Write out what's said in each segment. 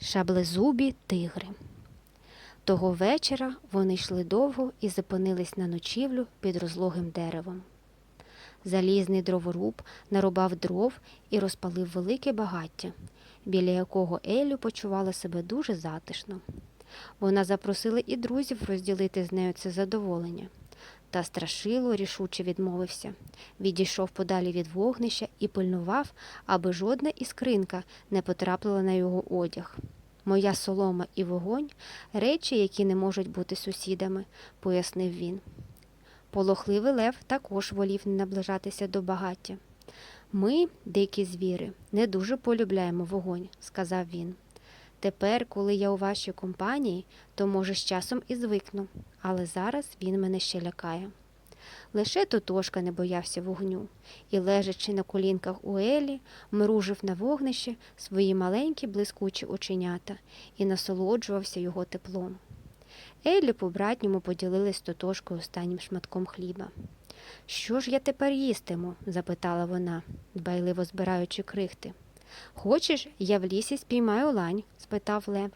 Шаблезубі тигри. Того вечора вони йшли довго і зупинились на ночівлю під розлогим деревом. Залізний дроворуб нарубав дров і розпалив велике багаття, біля якого Елю почувала себе дуже затишно. Вона запросила і друзів розділити з нею це задоволення. Та страшило рішуче відмовився, відійшов подалі від вогнища і пильнував, аби жодна іскринка не потрапила на його одяг. Моя солома і вогонь речі, які не можуть бути сусідами, пояснив він. Полохливий лев також волів не наближатися до багаття. Ми, дикі звіри, не дуже полюбляємо вогонь, сказав він. Тепер, коли я у вашій компанії, то може з часом і звикну, але зараз він мене ще лякає. Лише Тотошка не боявся вогню і, лежачи на колінках у Елі, мружив на вогнище свої маленькі блискучі оченята і насолоджувався його теплом. Еллі по-братньому поділились з Тотошкою останнім шматком хліба. Що ж я тепер їстиму? запитала вона, дбайливо збираючи крихти. Хочеш, я в лісі спіймаю лань? спитав Лев.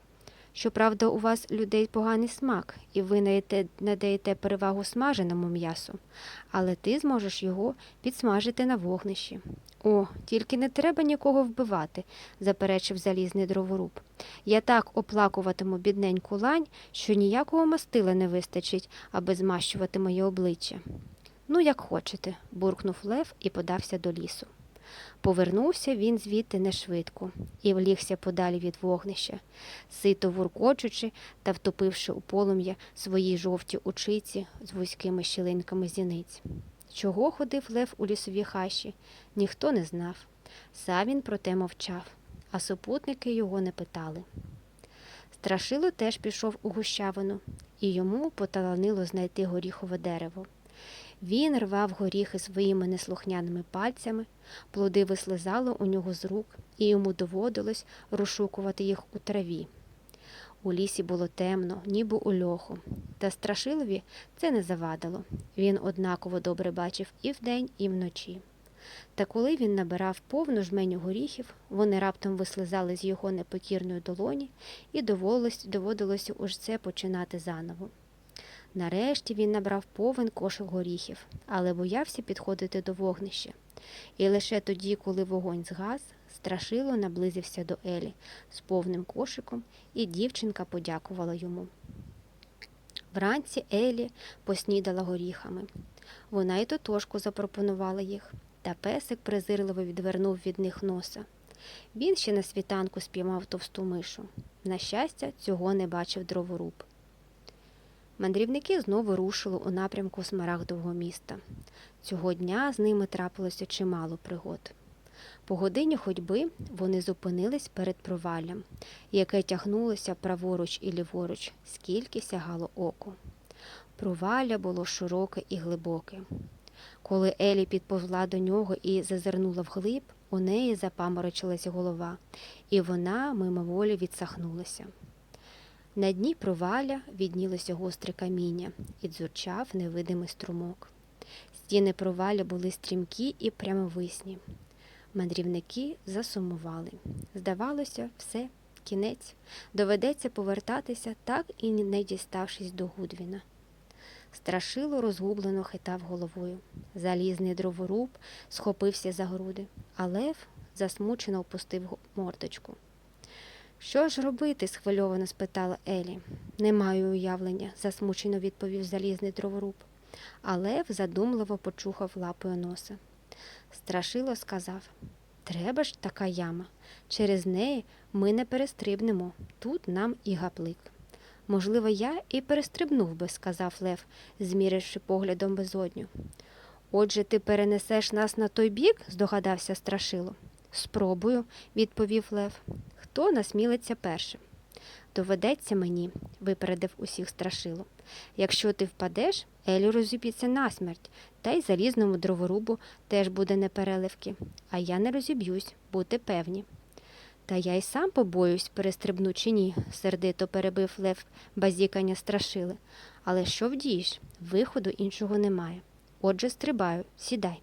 Щоправда, у вас людей поганий смак, і ви надаєте, перевагу смаженому м'ясу, але ти зможеш його підсмажити на вогнищі. О, тільки не треба нікого вбивати, заперечив залізний дроворуб. Я так оплакуватиму бідненьку лань, що ніякого мастила не вистачить, аби змащувати моє обличчя. Ну, як хочете, буркнув Лев і подався до лісу. Повернувся він звідти нешвидко і влігся подалі від вогнища, сито вуркочучи та втопивши у полум'я свої жовті очиці з вузькими щілинками зіниць. Чого ходив лев у лісовій хащі, ніхто не знав. Сам він проте мовчав, а супутники його не питали. Страшило теж пішов у гущавину, і йому поталанило знайти горіхове дерево. Він рвав горіхи своїми неслухняними пальцями, плоди вислизали у нього з рук, і йому доводилось розшукувати їх у траві. У лісі було темно, ніби у льоху, та страшилові це не завадило. Він однаково добре бачив і вдень, і вночі. Та коли він набирав повну жменю горіхів, вони раптом вислизали з його непокірної долоні, і доводилось, доводилося уж це починати заново. Нарешті він набрав повен кошик горіхів, але боявся підходити до вогнища. І лише тоді, коли вогонь згас, страшило наблизився до Елі з повним кошиком, і дівчинка подякувала йому. Вранці Елі поснідала горіхами. Вона й тотошку запропонувала їх, та песик презирливо відвернув від них носа. Він ще на світанку спіймав товсту мишу. На щастя, цього не бачив дроворуб. Мандрівники знову рушили у напрямку Смарагдового міста. Цього дня з ними трапилося чимало пригод. По годині ходьби вони зупинились перед проваллям, яке тягнулося праворуч і ліворуч, скільки сягало око. Провалля було широке і глибоке. Коли Елі підповзла до нього і зазирнула вглиб, у неї запаморочилася голова, і вона мимоволі відсахнулася. На дні проваля віднілося гостре каміння і дзурчав невидимий струмок. Стіни проваля були стрімкі і прямовисні. Мандрівники засумували. Здавалося, все, кінець. Доведеться повертатися, так і не діставшись до Гудвіна. Страшило розгублено хитав головою. Залізний дроворуб схопився за груди, а лев засмучено опустив мордочку. Що ж робити? схвильовано спитала Елі. Не маю уявлення, засмучено відповів залізний дроворуб. А Лев задумливо почухав лапою носа. Страшило сказав Треба ж така яма. Через неї ми не перестрибнемо. Тут нам і гаплик. Можливо, я і перестрибнув би, сказав Лев, зміривши поглядом безодню. Отже, ти перенесеш нас на той бік? здогадався страшило. Спробую, відповів Лев. Хто насмілиться першим? Доведеться мені, випередив усіх страшило. Якщо ти впадеш, Елі розіб'ється насмерть, та й залізному дроворубу теж буде непереливки, а я не розіб'юсь, будьте певні. Та я й сам побоюсь, перестрибну чи ні, сердито перебив лев базікання страшили. Але що вдієш? Виходу іншого немає. Отже, стрибаю, сідай.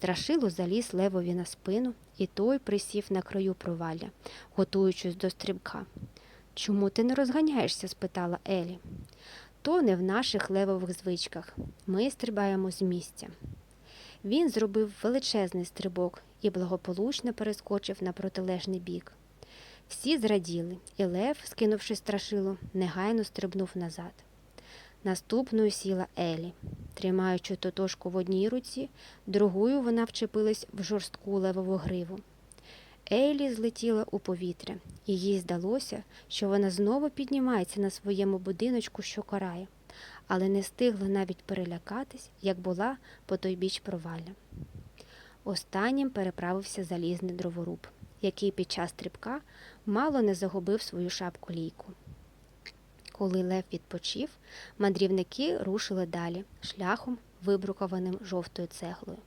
Страшило заліз левові на спину, і той присів на краю провалля, готуючись до стрибка. Чому ти не розганяєшся? спитала Елі. То не в наших левових звичках. Ми стрибаємо з місця. Він зробив величезний стрибок і благополучно перескочив на протилежний бік. Всі зраділи, і Лев, скинувши страшило, негайно стрибнув назад. Наступною сіла Елі. Тримаючи тотошку в одній руці, другою вона вчепилась в жорстку левову гриву. Елі злетіла у повітря, і їй здалося, що вона знову піднімається на своєму будиночку, що карає, але не встигла навіть перелякатись, як була по той біч провалля. Останнім переправився залізний дроворуб, який під час стрибка мало не загубив свою шапку лійку. Коли лев відпочив, мандрівники рушили далі, шляхом, вибрукованим жовтою цеглою.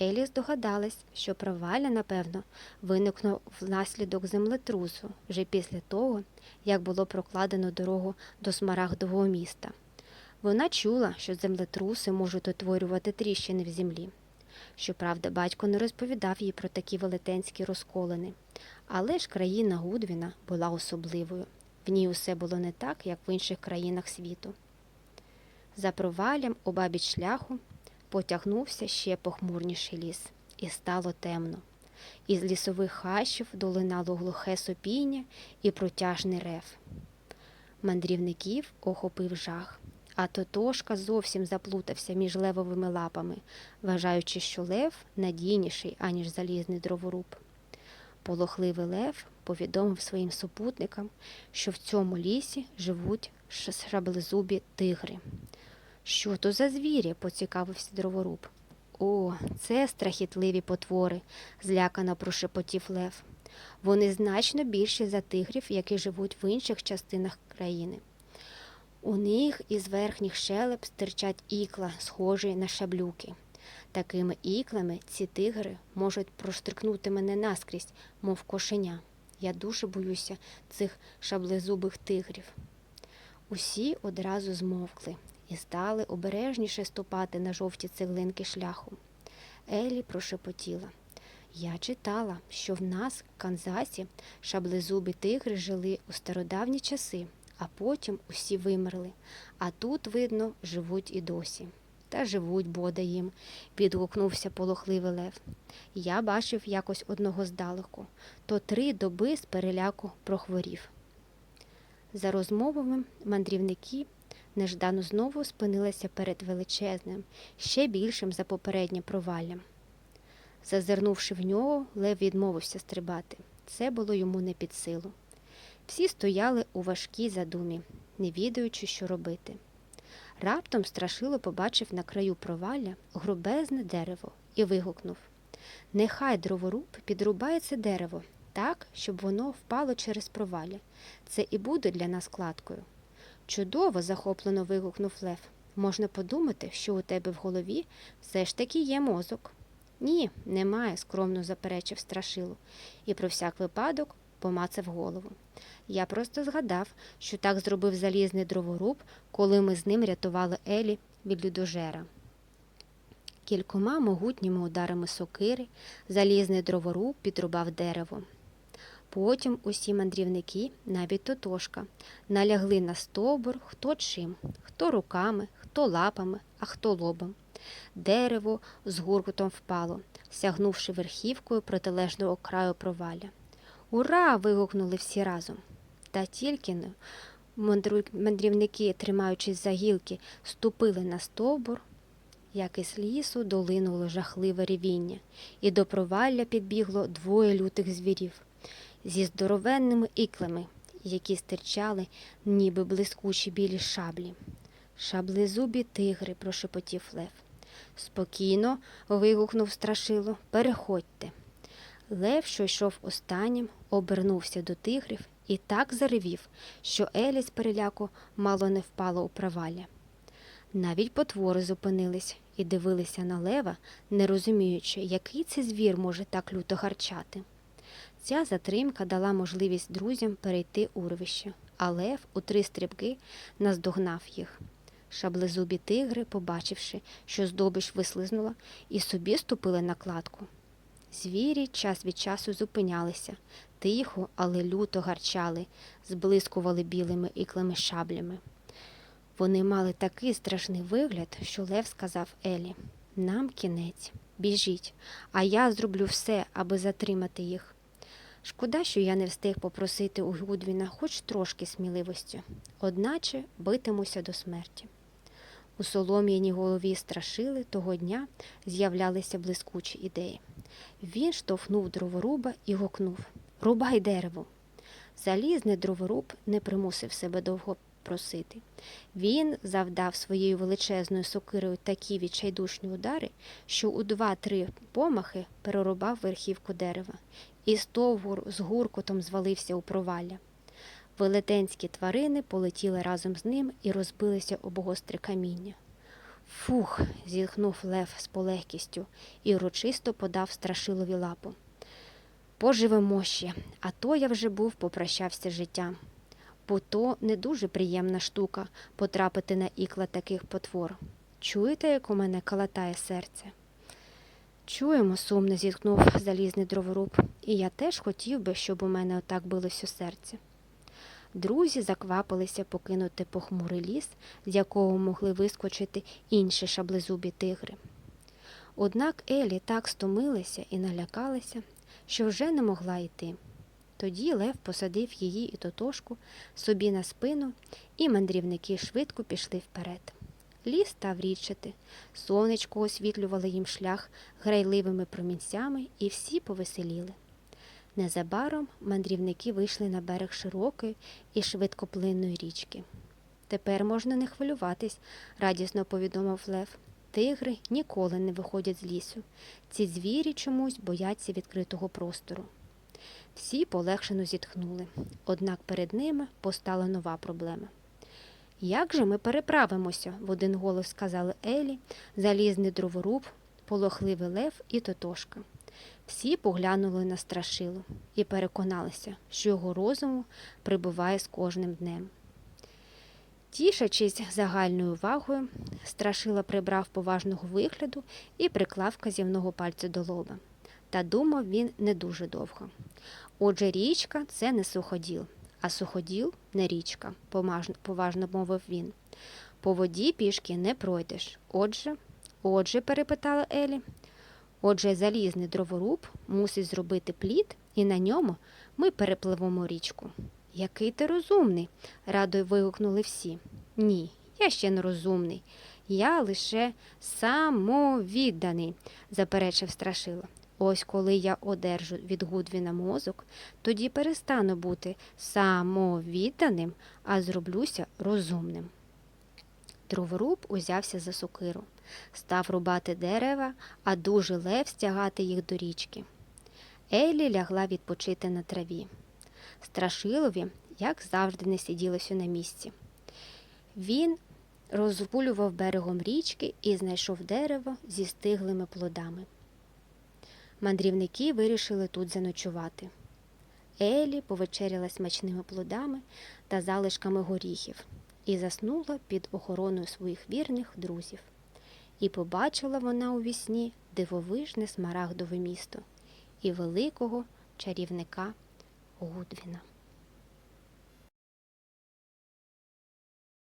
Елі здогадалась, що провалля, напевно, виникло внаслідок землетрусу вже після того, як було прокладено дорогу до Смарагдового міста. Вона чула, що землетруси можуть утворювати тріщини в землі. Щоправда, батько не розповідав їй про такі велетенські розколини, але ж країна Гудвіна була особливою. В ній усе було не так, як в інших країнах світу. За проваллям обабіч шляху потягнувся ще похмурніший ліс, і стало темно. Із лісових хащів долинало глухе сопіння і протяжний рев. Мандрівників охопив жах, а Тотошка зовсім заплутався між левовими лапами, вважаючи, що лев надійніший, аніж залізний дроворуб. Полохливий лев повідомив своїм супутникам, що в цьому лісі живуть шаблезубі тигри. Що то за звірі? поцікавився дроворуб. О, це страхітливі потвори, злякано прошепотів лев. Вони значно більші за тигрів, які живуть в інших частинах країни. У них із верхніх щелеп стирчать ікла, схожі на шаблюки. Такими іклами ці тигри можуть проштрикнути мене наскрізь, мов кошеня. Я дуже боюся цих шаблезубих тигрів. Усі одразу змовкли і стали обережніше ступати на жовті цеглинки шляху. Елі прошепотіла. Я читала, що в нас, в Канзасі, шаблезубі тигри жили у стародавні часи, а потім усі вимерли, а тут, видно, живуть і досі. Та живуть, бода їм, підгукнувся полохливий лев. Я бачив якось одного здалеку, то три доби з переляку прохворів. За розмовами мандрівники неждано знову спинилися перед величезним, ще більшим за попереднє проваллям. Зазирнувши в нього, Лев відмовився стрибати. Це було йому не під силу. Всі стояли у важкій задумі, не відаючи, що робити. Раптом страшило побачив на краю провалля грубезне дерево і вигукнув Нехай дроворуб підрубає це дерево так, щоб воно впало через провалля. Це і буде для нас кладкою. Чудово, захоплено вигукнув Лев. Можна подумати, що у тебе в голові все ж таки є мозок. Ні, немає, скромно заперечив страшило, і про всяк випадок помацав голову. Я просто згадав, що так зробив залізний дроворуб, коли ми з ним рятували Елі від людожера. Кількома могутніми ударами сокири залізний дроворуб підрубав дерево. Потім усі мандрівники, навіть тотошка, налягли на стовбур хто чим, хто руками, хто лапами, а хто лобом. Дерево з гуркутом впало, сягнувши верхівкою протилежного краю провалля. Ура! вигукнули всі разом. Та тільки не мандрівники, тримаючись за гілки, ступили на стовбур, як із лісу долинуло жахливе ревіння, і до провалля підбігло двоє лютих звірів зі здоровенними іклами, які стирчали, ніби блискучі білі шаблі. Шаблезубі тигри, прошепотів Лев. Спокійно. вигукнув страшило, переходьте. Лев, що йшов останнім, обернувся до тигрів і так заревів, що Елі з переляку мало не впала у провалля. Навіть потвори зупинились і дивилися на лева, не розуміючи, який це звір може так люто гарчати. Ця затримка дала можливість друзям перейти урвище, а лев у три стрибки наздогнав їх. Шаблезубі тигри, побачивши, що здобич вислизнула, і собі ступили на кладку. Звірі час від часу зупинялися, тихо, але люто гарчали, зблискували білими іклими шаблями. Вони мали такий страшний вигляд, що Лев сказав Елі: Нам кінець, біжіть, а я зроблю все, аби затримати їх. Шкода, що я не встиг попросити у Гудвіна хоч трошки сміливості, одначе битимуся до смерті. У солом'яній голові страшили того дня з'являлися блискучі ідеї. Він штовхнув дроворуба і гукнув Рубай дерево. Залізний дроворуб не примусив себе довго просити. Він завдав своєю величезною сокирою такі відчайдушні удари, що у два-три помахи перерубав верхівку дерева і стовгур з гуркотом звалився у провалля. Велетенські тварини полетіли разом з ним і розбилися об гостре каміння. Фух, зітхнув Лев з полегкістю і урочисто подав страшилові лапу. Поживемо ще, а то я вже був попрощався життям. Бо то не дуже приємна штука потрапити на ікла таких потвор. Чуєте, як у мене калатає серце? Чуємо, сумно зітхнув залізний дроворуб, і я теж хотів би, щоб у мене отак билося серце. Друзі заквапилися покинути похмурий ліс, з якого могли вискочити інші шаблезубі тигри. Однак Елі так стомилася і налякалася, що вже не могла йти. Тоді Лев посадив її і тотошку собі на спину, і мандрівники швидко пішли вперед. Ліс став рідчати, сонечко освітлювало їм шлях грайливими промінцями, і всі повеселіли. Незабаром мандрівники вийшли на берег широкої і швидкоплинної річки. Тепер можна не хвилюватись, радісно повідомив Лев. Тигри ніколи не виходять з лісу. Ці звірі чомусь бояться відкритого простору. Всі полегшено зітхнули, однак перед ними постала нова проблема. Як же ми переправимося? в один голос сказали Елі, залізний дроворуб, полохливий лев і тотошка. Всі поглянули на страшилу і переконалися, що його розуму прибуває з кожним днем. Тішачись загальною увагою, страшила прибрав поважного вигляду і приклав казівного пальця до лоба. Та думав він не дуже довго. Отже, річка це не суходіл, а суходіл не річка, поважно мовив він. По воді пішки не пройдеш. Отже, отже, перепитала Елі. Отже, залізний дроворуб мусить зробити плід, і на ньому ми перепливемо річку. Який ти розумний, радо вигукнули всі. Ні, я ще не розумний. Я лише самовідданий, заперечив страшила. Ось коли я одержу від Гудвіна мозок, тоді перестану бути самовідданим, а зроблюся розумним. Дроворуб узявся за сокиру, став рубати дерева, а дуже лев стягати їх до річки. Елі лягла відпочити на траві. Страшилові, як завжди, не сиділося на місці. Він розпулював берегом річки і знайшов дерево зі стиглими плодами. Мандрівники вирішили тут заночувати. Елі повечеряла смачними плодами та залишками горіхів і заснула під охороною своїх вірних друзів. І побачила вона у вісні дивовижне смарагдове місто і великого чарівника Гудвіна.